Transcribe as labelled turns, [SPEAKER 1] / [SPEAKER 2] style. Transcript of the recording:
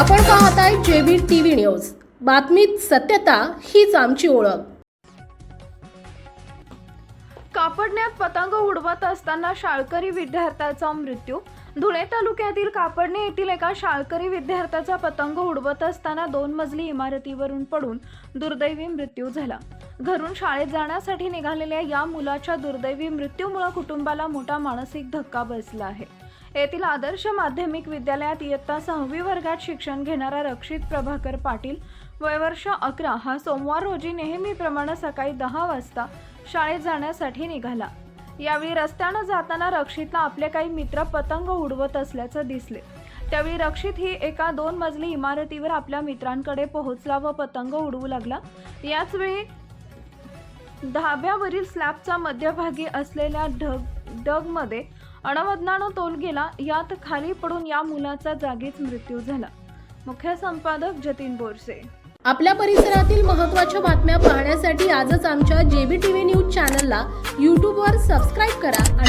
[SPEAKER 1] आपण पाहत आहे जेबी टीव्ही न्यूज. बातमीत सत्यता हीच आमची ओळख.
[SPEAKER 2] कापडण्यात पतंग उडवत असताना शाळकरी विद्यार्थ्याचा मृत्यू. धुळे तालुक्यातील कापडणे येथील एका शाळकरी विद्यार्थ्याचा पतंग उडवत असताना दोन मजली इमारतीवरून पडून दुर्दैवी मृत्यू झाला. घरून शाळेत जाण्यासाठी निघालेल्या या मुलाच्या दुर्दैवी मृत्यूमुळे कुटुंबाला मोठा मानसिक धक्का बसला आहे. येथील आदर्श माध्यमिक विद्यालयात इयत्ता सहावी वर्गात शिक्षण घेणारा रक्षित प्रभाकर पाटील वयवर्ष अकरा हा सोमवार रोजी नेहमीप्रमाणे सकाळी दहा वाजता शाळेत जाण्यासाठी निघाला. यावेळी रस्त्यानं जाताना रक्षितला आपले काही मित्र पतंग उडवत असल्याचं दिसले. त्यावेळी रक्षित ही एका दोन मजली इमारतीवर आपल्या मित्रांकडे पोहोचला व पतंग उडवू लागला. याच वेळी धाब्यावरील स्लॅबचा मध्यभागी असलेल्या ढग डगमध्ये अणवदनानं तोल गेला यात खाली पडून या मुलाचा जागीच मृत्यू झाला. मुख्य संपादक जतीन बोरसे.
[SPEAKER 1] आपल्या परिसरातील महत्त्वाच्या बातम्या पाहण्यासाठी आजच आमच्या जेबी टीव्ही न्यूज चॅनलला यूट्यूबवर सबस्क्राईब करा करा